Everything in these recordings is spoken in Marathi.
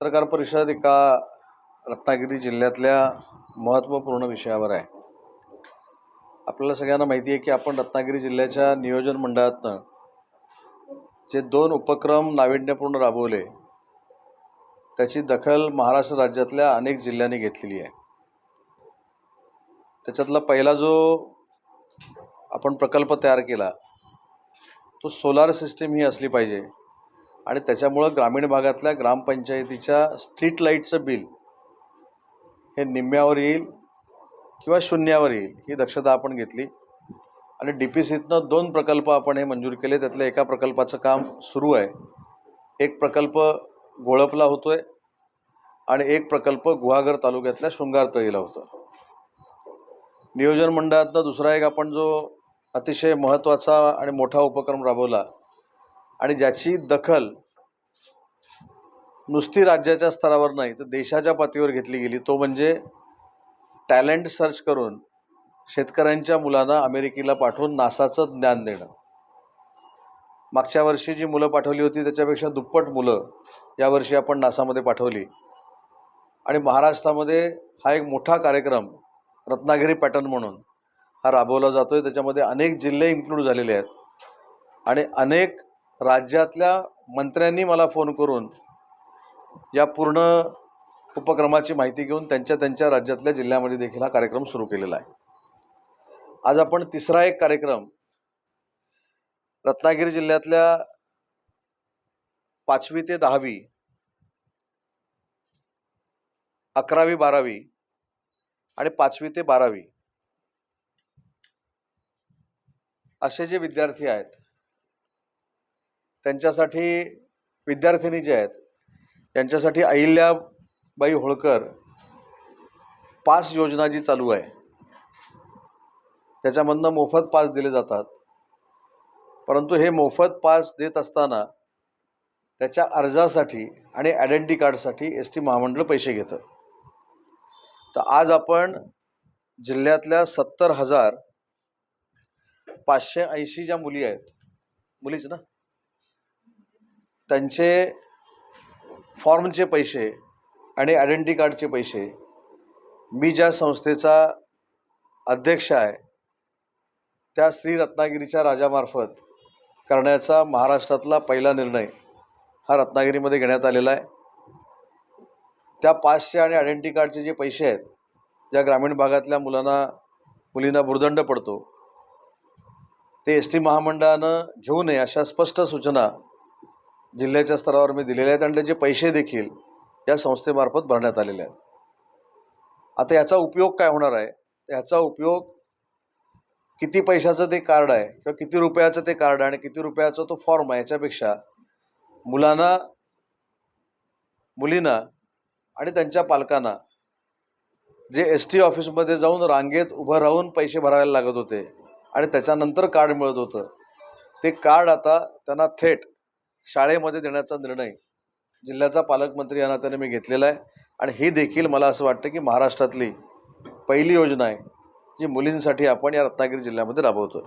पत्रकार परिषद एका रत्नागिरी जिल्ह्यातल्या महत्त्वपूर्ण विषयावर आहे. आपल्याला सगळ्यांना माहिती आहे की आपण रत्नागिरी जिल्ह्याच्या नियोजन मंडळातनं जे दोन उपक्रम नाविन्यपूर्ण राबवले त्याची दखल महाराष्ट्र राज्यातल्या अनेक जिल्ह्यांनी घेतलेली आहे. त्याच्यातला पहिला जो आपण प्रकल्प तयार केला तो सोलार सिस्टीम ही असली पाहिजे. आणि त्याच्यामुळं ग्रामीण भागातल्या ग्रामपंचायतीच्या स्ट्रीट लाईटचं बिल हे निम्म्यावर येईल किंवा शून्यावर येईल ही दक्षता आपण घेतली. आणि डी पी सीतनं दोन प्रकल्प आपण हे मंजूर केले त्यातल्या एका प्रकल्पाचं काम सुरू आहे. एक प्रकल्प गोळपला होतो आहे आणि एक प्रकल्प गुहागर तालुक्यातल्या शृंगार तळीला होतं. नियोजन मंडळातनं दुसरा एक आपण जो अतिशय महत्त्वाचा आणि मोठा उपक्रम राबवला आणि ज्याची दखल नुसती राज्याच्या स्तरावर नाही तर देशाच्या पातळीवर घेतली गेली. तो म्हणजे टॅलेंट सर्च करून शेतकऱ्यांच्या मुलांना अमेरिकेला पाठवून नासाचं ज्ञान देणं. मागच्या वर्षी जी मुलं पाठवली होती त्याच्यापेक्षा दुप्पट मुलं यावर्षी आपण नासामध्ये पाठवली. आणि महाराष्ट्रामध्ये हा एक मोठा कार्यक्रम रत्नागिरी पॅटर्न म्हणून हा राबवला जातो आहे त्याच्यामध्ये अनेक जिल्हे इन्क्लूड झालेले आहेत. आणि अनेक राज्यातल्या मंत्र्यांनी मला फोन करून या पूर्ण उपक्रमाची माहिती घेऊन त्यांच्या त्यांच्या राज्यातल्या जिल्ह्यामध्ये देखील हा कार्यक्रम सुरू केलेला आहे. आज आपण तिसरा एक कार्यक्रम रत्नागिरी जिल्ह्यातल्या पाचवी ते दहावी अकरावी बारावी आणि पाचवी ते बारावी असे जे विद्यार्थी आहेत त्यांच्यासाठी विद्यार्थिनी जे आहेत त्यांच्यासाठी अहिल्याबाई होळकर पास योजना जी चालू आहे त्याच्यामधनं मोफत पास दिले जातात. परंतु हे मोफत पास देत असताना त्याच्या अर्जासाठी आणि आयडेंटी कार्डसाठी एस टी महामंडळ पैसे घेतं. तर आज आपण जिल्ह्यातल्या सत्तर हजार पाचशे ऐंशी ज्या मुली आहेत मुलीच ना? त्यांचे फॉर्मचे पैसे आणि आयडेंटी कार्डचे पैसे मी ज्या संस्थेचा अध्यक्ष आहे त्या श्री रत्नागिरीच्या राजामार्फत करण्याचा महाराष्ट्रातला पहिला निर्णय हा रत्नागिरीमध्ये घेण्यात आलेला आहे. त्या पाचशे आणि आयडेंटी कार्डचे जे पैसे आहेत ज्या ग्रामीण भागातल्या मुलांना मुलींना भुर्दंड पडतो ते एस टी महामंडळानं घेऊ नये अशा स्पष्ट सूचना जिल्ह्याच्या स्तरावर मी दिलेले आहेत आणि त्यांचे पैसे देखील या संस्थेमार्फत भरण्यात आलेले आहेत. आता याचा उपयोग काय होणार आहे? याचा ह्याचा उपयोग किती पैशाचं ते कार्ड आहे किंवा किती रुपयाचं ते कार्ड आहे आणि किती रुपयाचा तो फॉर्म आहे याच्यापेक्षा मुलांना मुलींना आणि त्यांच्या पालकांना जे एस टी ऑफिसमध्ये जाऊन रांगेत उभं राहून पैसे भरायला लागत होते आणि त्याच्यानंतर कार्ड मिळत होतं ते कार्ड आता त्यांना थेट शाळेमध्ये देण्याचा निर्णय जिल्ह्याचा पालकमंत्री या नात्याने मी घेतलेला आहे. आणि ही देखील मला असं वाटतं की महाराष्ट्रातली पहिली योजना आहे जी मुलींसाठी आपण या रत्नागिरी जिल्ह्यामध्ये राबवतो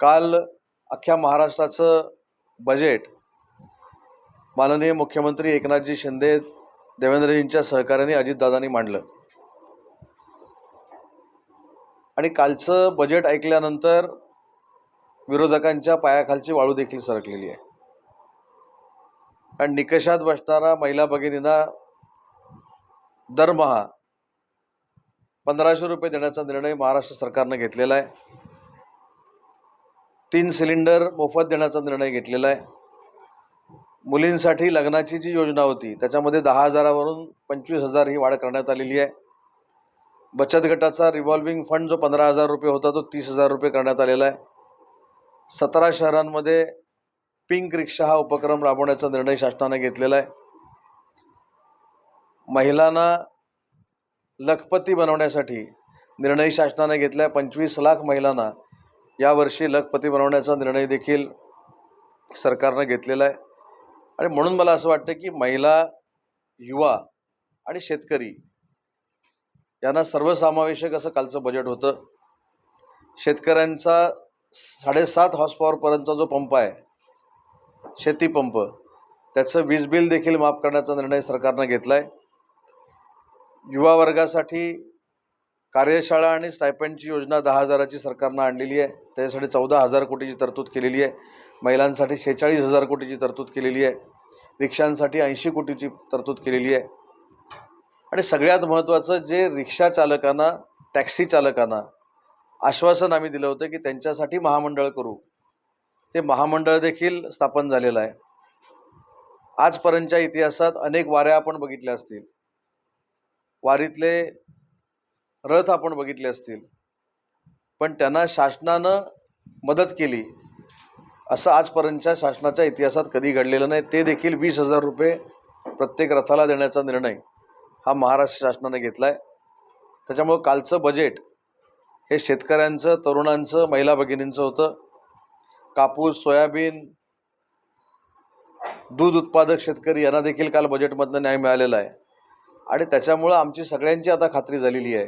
काल अख्ख्या महाराष्ट्राचं बजेट माननीय मुख्यमंत्री एकनाथजी शिंदे देवेंद्रजींच्या सहकार्याने अजितदादांनी मांडलं. आणि कालचं बजेट ऐकल्यानंतर विरोधकांच्या पायाखालची वाळू देखील सरकलेली आहे. कारण निकषात बसणारा महिला भगिनींना दरमहा पंधराशे रुपये देण्याचा निर्णय महाराष्ट्र सरकारनं घेतलेला आहे. तीन सिलेंडर मोफत देण्याचा निर्णय घेतलेला आहे. मुलींसाठी लग्नाची जी योजना होती त्याच्यामध्ये दहा हजारावरून पंचवीस हजार ही वाढ करण्यात आलेली आहे. बचत गटाचा रिव्हॉल्विंग फंड जो पंधरा हजार रुपये होता तो तीस हजार रुपये करण्यात आलेला आहे. सतरा शहरांमध्ये पिंक रिक्षा हा उपक्रम राबवण्याचा निर्णय शासनाने घेतलेला आहे. महिलांना लखपती बनवण्यासाठी निर्णय शासनाने घेतला आहे पंचवीस लाख महिलांना यावर्षी लखपती बनवण्याचा निर्णय देखील सरकारनं घेतलेला आहे. आणि म्हणून मला असं वाटतं की महिला युवा आणि शेतकरी यांना सर्वसमावेशक असं कालचं बजेट होतं. शेतकऱ्यांचा साडेसात हॉर्स पॉवरपर्यंतचा जो पंप आहे शेतीपंप त्याचं वीज बिल देखील माफ करण्याचा निर्णय सरकारनं घेतला आहे युवा वर्गासाठी कार्यशाळा आणि स्टायपेंडची योजना दहा हजाराची सरकारनं आणलेली आहे. त्याच्यासाठी चौदा हजार कोटीची तरतूद केलेली आहे. महिलांसाठी शेहेचाळीस हजार कोटीची तरतूद केलेली आहे. रिक्षांसाठी ऐंशी कोटीची तरतूद केलेली आहे. आणि सगळ्यात महत्त्वाचं जे रिक्षा चालकांना टॅक्सी चालकांना आश्वासन आम्ही दिलं होतं की त्यांच्यासाठी महामंडळ करू. ते महामंडळ देखील स्थापन झालेलं आहे. आजपर्यंतच्या इतिहासात अनेक वाऱ्या आपण बघितल्या असतील. वारीतले रथ आपण बघितले असतील. पण त्यांना शासनानं मदत केली. असं आजपर्यंतच्या शासनाच्या इतिहासात कधी घडलेलं नाही ते देखील वीस हजार रुपये प्रत्येक रथाला देण्याचा निर्णय हा महाराष्ट्र शासनाने घेतला आहे त्याच्यामुळं कालचं बजेट हे शेतकऱ्यांचं तरुणांचं महिला भगिनींचं होतं. कापूस सोयाबीन दूध उत्पादक शेतकरी यांना देखील काल बजेटमधनं न्याय मिळालेला आहे. आणि त्याच्यामुळं आमची सगळ्यांची आता खात्री झालेली आहे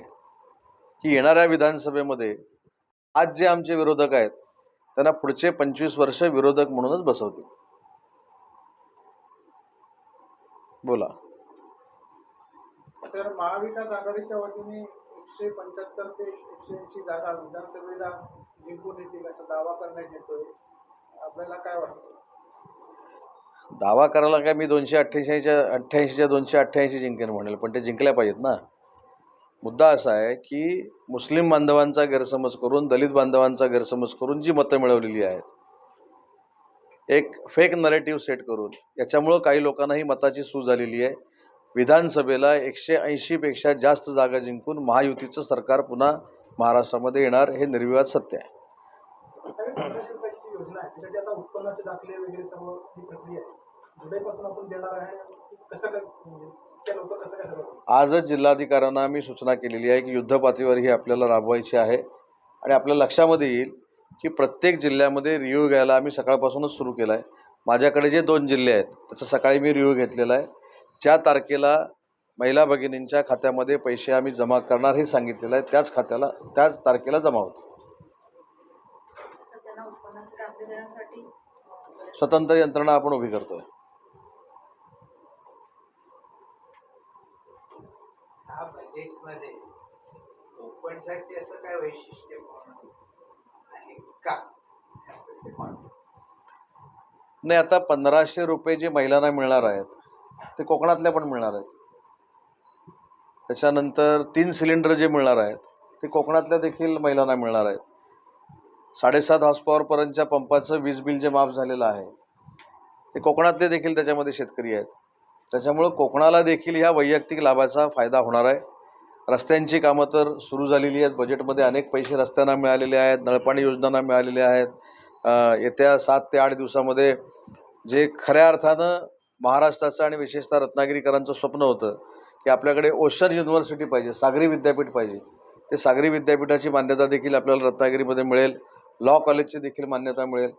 की येणाऱ्या विधानसभेमध्ये आज जे आमचे विरोधक आहेत त्यांना पुढचे पंचवीस वर्ष विरोधक म्हणूनच बसवतील. बोला. सर महाविकास आघाडीच्या वतीने एकशे पंच्याहत्तर ते एकशे ऐंशी जागा विधानसभेला जिंकून येतील असा दावा करण्यात येतोय. आपल्याला काय वाटतं? दावा करायला काय मी दोनशे अठ्ठ्याऐंशीच्या अठ्ठ्याऐंशीच्या दोनशे अठ्ठ्याऐंशी जिंकेन म्हणेल पण ते जिंकल्या पाहिजेत ना. मुद्दा असा आहे की मुस्लिम बांधवांचा गैरसमज करून दलित बांधवांचा गैरसमज करून जी मतं मिळवलेली आहेत एक फेक नरेटिव्ह सेट करून याच्यामुळं काही लोकांनाही मताची सूज झालेली आहे. विधानसभेला एकशे ऐंशीपेक्षा जास्त जागा जिंकून महायुतीचं सरकार पुन्हा महाराष्ट्रामध्ये येणार हे निर्विवाद सत्य आहे. आजच जिल्हाधिकाऱ्यांना मी सूचना केलेली आहे की युद्धपातळीवर ही आपल्याला राबवायची आहे आणि आपल्या लक्षामध्ये येईल की प्रत्येक जिल्ह्यामध्ये रिव्ह्यू घ्यायला आम्ही सकाळपासूनच सुरू केला आहे माझ्याकडे जे दोन जिल्हे आहेत त्याचा सकाळी मी रिव्ह्यू घेतलेला आहे. ज्या तारखेला महिला भगिनींच्या खात्यामध्ये पैसे आम्ही जमा करणार हे सांगितलेलं आहे त्याच खात्याला त्याच तारखेला जमा होतं. स्वतंत्र यंत्रणा आपण उभी करतोय? नाही आता पंधराशे रुपये जे महिलांना मिळणार आहेत ते कोकणातल्या पण मिळणार आहेत. त्याच्यानंतर तीन सिलेंडर जे मिळणार आहेत ते कोकणातल्या देखील महिलांना मिळणार आहेत. साडेसात हॉर्स पॉवरपर्यंतच्या पंपाचं वीज बिल जे माफ झालेलं आहे ते कोकणातले देखील त्याच्यामध्ये शेतकरी आहेत. त्याच्यामुळं कोकणाला देखील ह्या वैयक्तिक लाभाचा फायदा होणार आहे. रस्त्यांची कामं तर सुरू झालेली आहेत. बजेटमध्ये अनेक पैसे रस्त्यांना मिळालेले आहेत नळपाणी योजनांना मिळालेल्या आहेत. येत्या सात ते आठ दिवसामध्ये जे खऱ्या अर्थानं महाराष्ट्राचं आणि विशेषतः रत्नागिरीकरांचं स्वप्न होतं की आपल्याकडे ओशन युनिव्हर्सिटी पाहिजे सागरी विद्यापीठ पाहिजे. ते सागरी विद्यापीठाची मान्यता देखील आपल्याला रत्नागिरीमध्ये मिळेल. लॉ कॉलेजची देखील मान्यता मिळेल.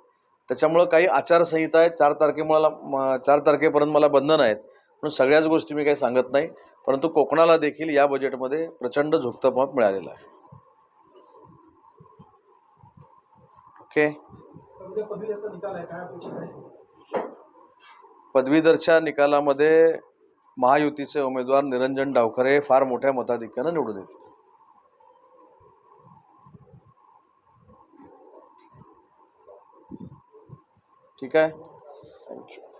त्याच्यामुळं काही आचारसंहिता आहेत. चार तारखेमुळेला म- चार तारखेपर्यंत मला बंधन आहेत. म्हणून सगळ्याच गोष्टी मी काही सांगत नाही. परंतु कोकणाला देखील या बजेटमध्ये प्रचंड झुकतमाप मिळालेला मिळालेलं आहे. ओके सर उद्या पदवीचा निकाल आहे काय अपेक्षित आहे पदवीधरच्या निकालामध्ये महायुतीचे उमेदवार निरंजन डावखरे फार मोठ्या मताधिक्यानं निवडून येतील. ठीक आहे? थँक्यू